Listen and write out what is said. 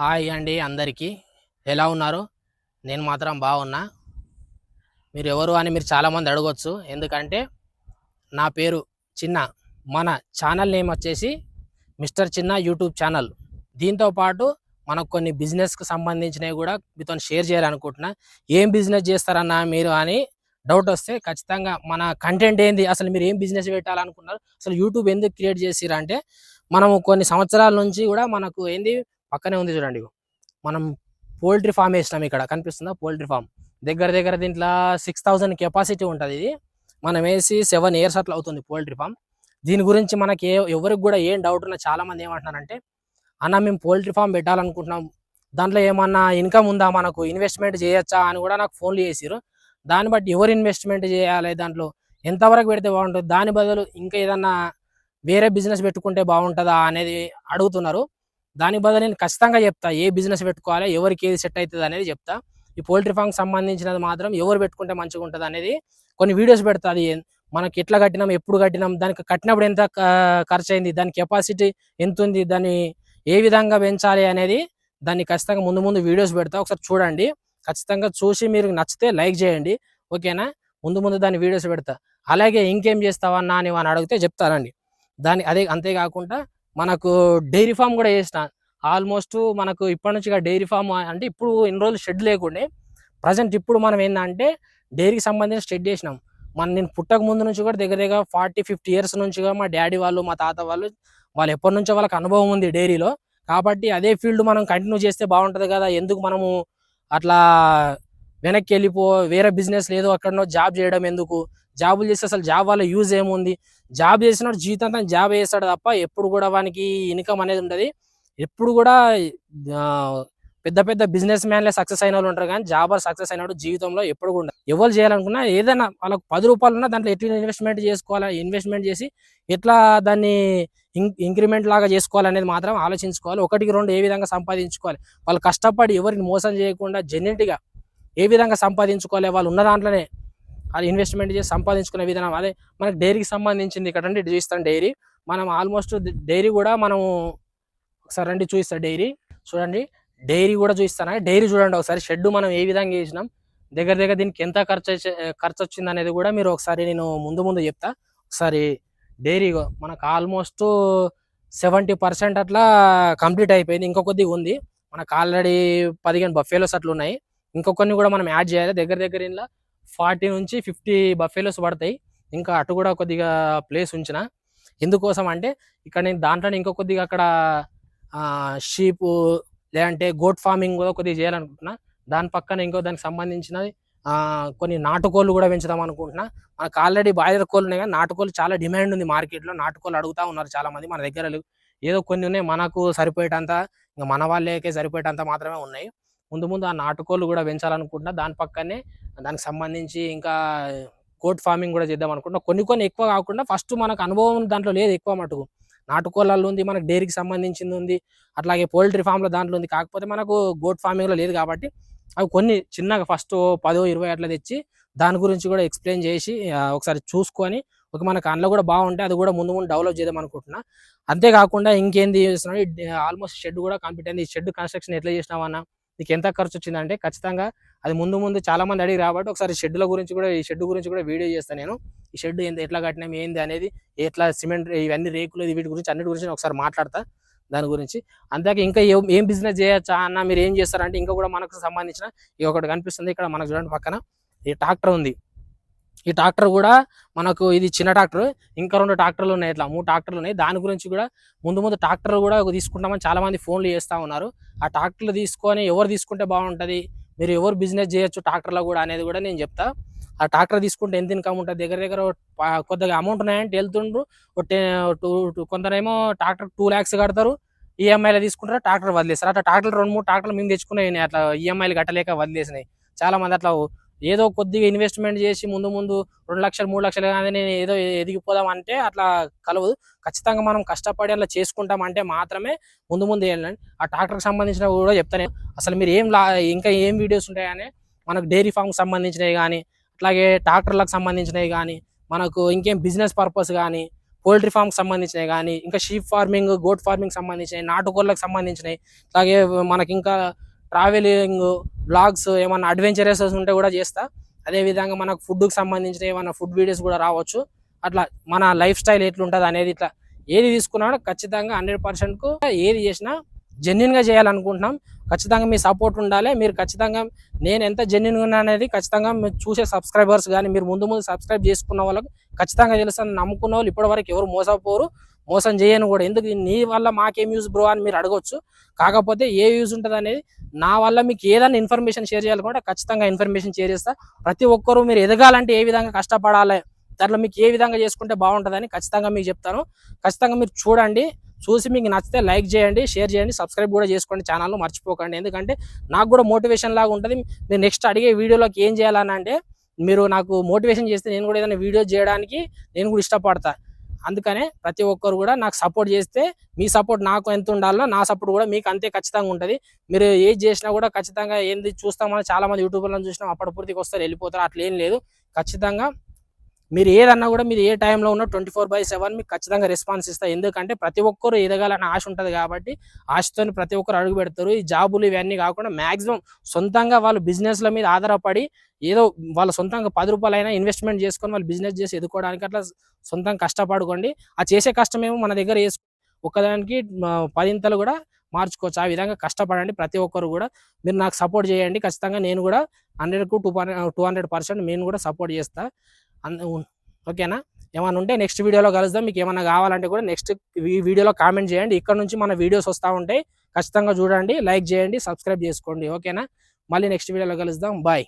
Hi అండి అందరికీ. ఎలా ఉన్నారు? నేను మాత్రం బాగున్నా. మీరు ఎవరు అని మీరు చాలామంది అడగవచ్చు ఎందుకంటే నా పేరు చిన్న. మన ఛానల్ నేమ్ వచ్చేసి మిస్టర్ చిన్న యూట్యూబ్ ఛానల్. దీంతో పాటు మనకు కొన్ని బిజినెస్కి సంబంధించినవి కూడా మీతో షేర్ చేయాలనుకుంటున్నా. ఏం బిజినెస్ చేస్తారన్నా మీరు అని డౌట్ వస్తే ఖచ్చితంగా మన కంటెంట్ ఏంది? అసలు మీరు ఏం బిజినెస్ పెట్టాలనుకున్నారు? అసలు యూట్యూబ్ ఎందుకు క్రియేట్ చేసిరంటే మనము కొన్ని సంవత్సరాల నుంచి కూడా మనకు ఏంది? పక్కనే ఉంది చూడండి. మనం పోల్ట్రీ ఫామ్ వేసినాం ఇక్కడ. కనిపిస్తుందా? పోల్ట్రీ ఫామ్ దగ్గర దగ్గర దీంట్లో సిక్స్ థౌజండ్ కెపాసిటీ ఉంటుంది ఇది. మనం వేసి సెవెన్ ఇయర్స్ అట్లా అవుతుంది పోల్ట్రీ ఫామ్ దీని గురించి మనకి ఏ ఎవరికి కూడా ఏం డౌట్ ఉన్నా చాలామంది ఏమంటున్నారంటే అన్న మేము పోల్ట్రీ ఫామ్ పెట్టాలనుకుంటున్నాం. దాంట్లో ఏమన్నా ఇన్కమ్ ఉందా? మనకు ఇన్వెస్ట్మెంట్ చేయొచ్చా? అని కూడా నాకు ఫోన్లు చేసిరు దాన్ని బట్టి ఎవరు ఇన్వెస్ట్మెంట్ చేయాలి దాంట్లో? ఎంతవరకు పెడితే బాగుంటుంది? దాని బదులు ఇంకా ఏదన్నా వేరే బిజినెస్ పెట్టుకుంటే బాగుంటుందా అనేది అడుగుతున్నారు. దాని బదులు నేను ఖచ్చితంగా చెప్తా ఏ బిజినెస్ పెట్టుకోవాలి ఎవరికి ఏది సెట్ అవుతుంది అనేది చెప్తా. ఈ పోల్ట్రీ ఫామ్కి సంబంధించినది మాత్రం ఎవరు పెట్టుకుంటే మంచిగా ఉంటుంది అనేది కొన్ని వీడియోస్ పెడతా. అది మనకి ఎట్లా కట్టినాం ఎప్పుడు కట్టినాం దానికి కట్టినప్పుడు ఎంత ఖర్చు అయింది దాని కెపాసిటీ ఎంత ఉంది దాన్ని ఏ విధంగా పెంచాలి అనేది దాన్ని ఖచ్చితంగా ముందు ముందు వీడియోస్ పెడతా. ఒకసారి చూడండి. ఖచ్చితంగా చూసి మీరు నచ్చితే లైక్ చేయండి. ఓకేనా? ముందు ముందు దాని వీడియోస్ పెడతా. అలాగే ఇంకేం చేస్తావా అని అని అడిగితే చెప్తానండి. దాని అదే అంతేకాకుండా మనకు డైరీ ఫామ్ కూడా చేసిన. ఆల్మోస్ట్ మనకు ఇప్పటి నుంచి డైరీ ఫామ్ అంటే ఇప్పుడు ఇన్ని రోజులు షెడ్ లేకుండే. ప్రజెంట్ ఇప్పుడు మనం ఏంటంటే డైరీకి సంబంధించిన షెడ్ చేసినాం. మన నేను పుట్టక ముందు నుంచి కూడా దగ్గర దగ్గర ఫార్టీ ఫిఫ్టీ ఇయర్స్ నుంచి మా డాడీ వాళ్ళు మా తాత వాళ్ళు వాళ్ళు ఎప్పటి నుంచో వాళ్ళకి అనుభవం ఉంది డైరీలో. కాబట్టి అదే ఫీల్డ్ మనం కంటిన్యూ చేస్తే బాగుంటుంది కదా. ఎందుకు మనము అట్లా వెనక్కి వెళ్ళిపో వేరే బిజినెస్ లేదు అక్కడనో జాబ్ చేయడం ఎందుకు? జాబులు చేస్తే అసలు జాబ్ వల్ల యూజ్ ఏముంది? జాబ్ చేసినాడు జీవితాంతం జాబ్ చేస్తాడు తప్ప ఎప్పుడు కూడా వానికి ఇన్కమ్ అనేది ఉంటుంది ఎప్పుడు కూడా పెద్ద పెద్ద బిజినెస్ మ్యాన్లే సక్సెస్ అయిన వాళ్ళు ఉంటారు కానీ జాబర్ సక్సెస్ అయినాడు జీవితంలో ఎప్పుడు కూడా ఎవరు చేయాలనుకున్నా ఏదైనా వాళ్ళకు పది రూపాయలు ఉన్నా దాంట్లో ఎట్లా ఇన్వెస్ట్మెంట్ చేసుకోవాలా ఇన్వెస్ట్మెంట్ చేసి ఎట్లా దాన్ని ఇంక్రిమెంట్ లాగా చేసుకోవాలనేది మాత్రం ఆలోచించుకోవాలి. ఒకటికి రెండు ఏ విధంగా సంపాదించుకోవాలి. వాళ్ళు కష్టపడి ఎవరిని మోసం చేయకుండా జెన్యున్గా ఏ విధంగా సంపాదించుకోవాలి? వాళ్ళు ఉన్న దాంట్లోనే అది ఇన్వెస్ట్మెంట్ చేసి సంపాదించుకునే విధానం. అదే మనకి డైరీకి సంబంధించింది ఇక్కడ రండి చూస్తాను డైరీ మనం ఆల్మోస్ట్ డైరీ కూడా మనం ఒకసారి రండి చూపిస్తాను డైరీ చూడండి డైరీ కూడా చూపిస్తాను. డైరీ చూడండి ఒకసారి షెడ్ మనం ఏ విధంగా చేసినాం దగ్గర దగ్గర దీనికి ఎంత ఖర్చు వచ్చే- ఖర్చు వచ్చింది అనేది కూడా మీరు ఒకసారి నేను ముందు ముందు చెప్తా. ఒకసారి డైరీ మనకు ఆల్మోస్ట్ సెవెంటీ పర్సెంట్ అట్లా కంప్లీట్ అయిపోయింది. ఇంకో కొద్దిగా ఉంది. మనకు ఆల్రెడీ పదిహేను బఫేలోస్ అట్లా ఉన్నాయి ఇంకొకరిని కూడా మనం యాడ్ చేయాలి. దగ్గర దగ్గర ఇంట్లో ఫార్టీ నుంచి ఫిఫ్టీ బఫేలోస్ పడతాయి. ఇంకా అటు కూడా కొద్దిగా ప్లేస్ ఉంచిన. ఎందుకోసం అంటే ఇక్కడ నేను దాంట్లో ఇంకో కొద్దిగా అక్కడ షీప్ లేదంటే గోట్ ఫార్మింగ్ కూడా కొద్దిగా చేయాలనుకుంటున్నా. దాని పక్కన ఇంకో దానికి సంబంధించినది కొన్ని నాటుకోళ్ళు కూడా పెంచుదాం అనుకుంటున్నా. మనకు ఆల్రెడీ బాయిలర్ కోళ్ళు ఉన్నాయి కానీ నాటుకోళ్ళు చాలా డిమాండ్ ఉంది మార్కెట్లో. నాటుకోళ్ళు అడుగుతా ఉన్నారు చాలామంది మన దగ్గర ఏదో కొన్ని ఉన్నాయి మనకు సరిపోయేటంత ఇంకా మన వాళ్ళకే సరిపోయేటంత మాత్రమే ఉన్నాయి. ముందు ముందు ఆ నాటుకోళ్ళు కూడా పెంచాలనుకుంటున్నా. దాని పక్కనే దానికి సంబంధించి ఇంకా కోట్ ఫార్మింగ్ కూడా చేద్దాం అనుకుంటున్నా. కొన్ని కొన్ని ఎక్కువ కాకుండా ఫస్ట్ మనకు అనుభవం దాంట్లో లేదు ఎక్కువ మటుకు. నాటుకోళ్ళల్లో ఉంది మనకు డైరీకి సంబంధించింది ఉంది అట్లాగే పోల్ట్రీ ఫామ్లో దాంట్లో ఉంది. కాకపోతే మనకు గోట్ ఫార్మింగ్లో లేదు కాబట్టి అవి కొన్ని చిన్నగా ఫస్ట్ పదో ఇరవై అట్లా తెచ్చి దాని గురించి కూడా ఎక్స్ప్లెయిన్ చేసి ఒకసారి చూసుకొని ఒక మనకు అందులో కూడా బాగుంటే అది కూడా ముందు ముందు డెవలప్ చేద్దాం అనుకుంటున్నా. అంతేకాకుండా ఇంకేంది చేస్తున్నాడు ఆల్మోస్ట్ షెడ్ కూడా కంప్లీట్ అయింది. ఈ షెడ్ కన్స్ట్రక్షన్ ఎట్లా చేసినామన్నా నీకు ఎంత ఖర్చు వచ్చిందంటే ఖచ్చితంగా అది ముందు ముందు చాలా మంది అడిగి రాబట్టి ఒకసారి షెడ్ల గురించి కూడా ఈ షెడ్ గురించి కూడా వీడియో చేస్తాను నేను. ఈ షెడ్ ఎంత ఎట్లా కట్టినాం ఏంది అనేది ఎట్లా సిమెంట్ ఇవన్నీ రేకులు వీటి గురించి అన్నిటి గురించి ఒకసారి మాట్లాడతా దాని గురించి. అంతేకా ఇంకా ఏం ఏం బిజినెస్ చేయొచ్చా అన్న మీరు ఏం చేస్తారంటే ఇంకా కూడా మనకు సంబంధించిన ఈ ఒకటి కనిపిస్తుంది ఇక్కడ మనకు చూడండి పక్కన. ఈ ట్రాక్టర్ ఉంది. ఈ ట్రాక్టర్ కూడా మనకు ఇది చిన్న ట్రాక్టర్ ఇంకా రెండు ట్రాక్టర్లు ఉన్నాయి ఇట్లా మూడు ట్రాక్టర్లు ఉన్నాయి. దాని గురించి కూడా ముందు ముందు ట్రాక్టర్లు కూడా తీసుకుంటామని చాలామంది ఫోన్లు చేస్తూ ఉన్నారు. ఆ ట్రాక్టర్లు తీసుకొని ఎవరు తీసుకుంటే బాగుంటుంది మీరు ఎవరు బిజినెస్ చేయొచ్చు ట్రాక్టర్లో కూడా అనేది కూడా నేను చెప్తా. ఆ ట్రాక్టర్ తీసుకుంటే ఎంత ఇన్కమ్ ఉంటుంది దగ్గర దగ్గర కొద్దిగా అమౌంట్ ఉన్నాయంటే వెళ్తుండ్రు టూ కొందరేమో ట్రాక్టర్ టూ ల్యాక్స్ కడతారు ఈఎంఐలో తీసుకుంటారు ట్రాక్టర్ వదిలేస్తారు. అట్లా ట్రాక్టర్ రెండు మూడు ట్రాక్టర్లు మేము తెచ్చుకున్నాయి అట్లా ఈఎంఐలు కట్టలేక వదిలేసినాయి. చాలామంది అట్లా ఏదో కొద్దిగా ఇన్వెస్ట్మెంట్ చేసి ముందు ముందు రెండు లక్షలు మూడు లక్షలు కానీ నేను ఏదో ఎదిగిపోదాం అంటే అట్లా కలవదు. ఖచ్చితంగా మనం కష్టపడి అట్లా చేసుకుంటాం అంటే మాత్రమే ముందు ముందు వెళ్ళండి ఆ ట్రాక్టర్కి సంబంధించిన కూడా చెప్తాను అసలు మీరు ఏం లా ఇంకా ఏం వీడియోస్ ఉంటాయని మనకు డైరీ ఫామ్కి సంబంధించినవి కానీ అట్లాగే ట్రాక్టర్లకు సంబంధించినవి కానీ మనకు ఇంకేం బిజినెస్ పర్పస్ కానీ పోల్ట్రీ ఫామ్కి సంబంధించినవి కానీ ఇంకా షీప్ ఫార్మింగ్ గోట్ ఫార్మింగ్ సంబంధించినవి నాటుకోళ్ళకి సంబంధించినవి అలాగే మనకి ఇంకా ట్రావెలింగ్ బ్లాగ్స్ ఏమైనా అడ్వెంచరస్ ఉంటే కూడా చేస్తా. అదే విధంగా మనకు ఫుడ్కి సంబంధించిన ఏమైనా ఫుడ్ వీడియోస్ కూడా రావచ్చు. అట్లా మన లైఫ్ స్టైల్ ఎట్లుంటుంది అనేది ఇట్లా ఏది తీసుకున్నా ఖచ్చితంగా హండ్రెడ్ పర్సెంట్కు ఏది చేసినా జెన్యున్గా చేయాలనుకుంటున్నాం. ఖచ్చితంగా మీ సపోర్ట్ ఉండాలి. మీరు ఖచ్చితంగా నేను ఎంత జెన్యున్గా ఉన్నా అనేది ఖచ్చితంగా మీరు చూసే సబ్స్క్రైబర్స్ కానీ మీరు ముందు ముందు సబ్స్క్రైబ్ చేసుకున్న వాళ్ళకి ఖచ్చితంగా తెలుస్తుంది నమ్ముకున్న వాళ్ళు ఇప్పటివరకు ఎవరు మోసపోరు. మోసం చేయను కూడా. ఎందుకు? నీ వల్ల మాకేం యూజ్ బ్రో అని మీరు అడగవచ్చు కాకపోతే ఏ యూజ్ ఉంటుంది అనేది నా వల్ల మీకు ఏదైనా ఇన్ఫర్మేషన్ షేర్ చేయాలనుకుంటే ఖచ్చితంగా ఇన్ఫర్మేషన్ షేర్ చేస్తా. ప్రతి ఒక్కరూ మీరు ఎదగాలంటే ఏ విధంగా కష్టపడాలి దాంట్లో మీకు ఏ విధంగా చేసుకుంటే బాగుంటుందని ఖచ్చితంగా మీకు చెప్తాను. ఖచ్చితంగా మీరు చూడండి చూసి మీకు నచ్చితే లైక్ చేయండి షేర్ చేయండి సబ్స్క్రైబ్ కూడా చేసుకోండి ఛానల్ మర్చిపోకండి. ఎందుకంటే నాకు కూడా మోటివేషన్ లాగా ఉంటుంది. మీరు నెక్స్ట్ అడిగే వీడియోలోకి ఏం చేయాలని అంటే మీరు నాకు మోటివేషన్ చేస్తే నేను కూడా ఏదైనా వీడియో చేయడానికి నేను కూడా ఇష్టపడతా. అందుకనే ప్రతి ఒక్కరు కూడా నాకు సపోర్ట్ చేస్తే మీ సపోర్ట్ నాకు ఎంత ఉండాలో నా సపోర్ట్ కూడా మీకు అంతే ఖచ్చితంగా ఉంటుంది. మీరు ఏది చేసినా కూడా ఖచ్చితంగా ఏంది చూస్తామని చాలా మంది యూట్యూబ్లో చూసినాం అప్పటి పూర్తికి వస్తారు వెళ్ళిపోతారు అట్లా లేదు. ఖచ్చితంగా మీరు ఏదన్నా కూడా మీరు ఏ టైంలో ఉన్న ట్వంటీ ఫోర్ బై సెవెన్ మీకు ఖచ్చితంగా రెస్పాన్స్ ఇస్తాయి ఎందుకంటే ప్రతి ఒక్కరు ఎదగాలని ఆశ ఉంటుంది కాబట్టి ఆశతో ప్రతి ఒక్కరు అడుగు పెడతారు. ఈ జాబులు ఇవన్నీ కాకుండా మాక్సిమం సొంతంగా వాళ్ళు బిజినెస్ల మీద ఆధారపడి ఏదో వాళ్ళ సొంతంగా పది రూపాయలైనా ఇన్వెస్ట్మెంట్ చేసుకొని వాళ్ళు బిజినెస్ చేసి ఎదుర్కోవడానికి అట్లా సొంతంగా కష్టపడుకోండి. ఆ చేసే కష్టమేమో మన దగ్గర వేసు ఒకదానికి పదింతలు కూడా మార్చుకోవచ్చు. ఆ విధంగా కష్టపడండి ప్రతి ఒక్కరు కూడా. మీరు నాకు సపోర్ట్ చేయండి. ఖచ్చితంగా నేను కూడా హండ్రెడ్కు టూ టూ హండ్రెడ్ పర్సెంట్ నేను కూడా సపోర్ట్ చేస్తాను ఓకేనా? ఏమైనా ఉంటే నెక్స్ట్ వీడియోలో కలుద్దాం. మీకు ఏమైనా కావాలంటే కూడా నెక్స్ట్ ఈ వీడియోలో కామెంట్ చేయండి. ఇక్కడ నుంచి మన వీడియోస్ వస్తూ ఉంటాయి. ఖచ్చితంగా చూడండి. లైక్ చేయండి. సబ్స్క్రైబ్ చేసుకోండి. ఓకేనా? మళ్ళీ నెక్స్ట్ వీడియోలో కలుద్దాం. బాయ్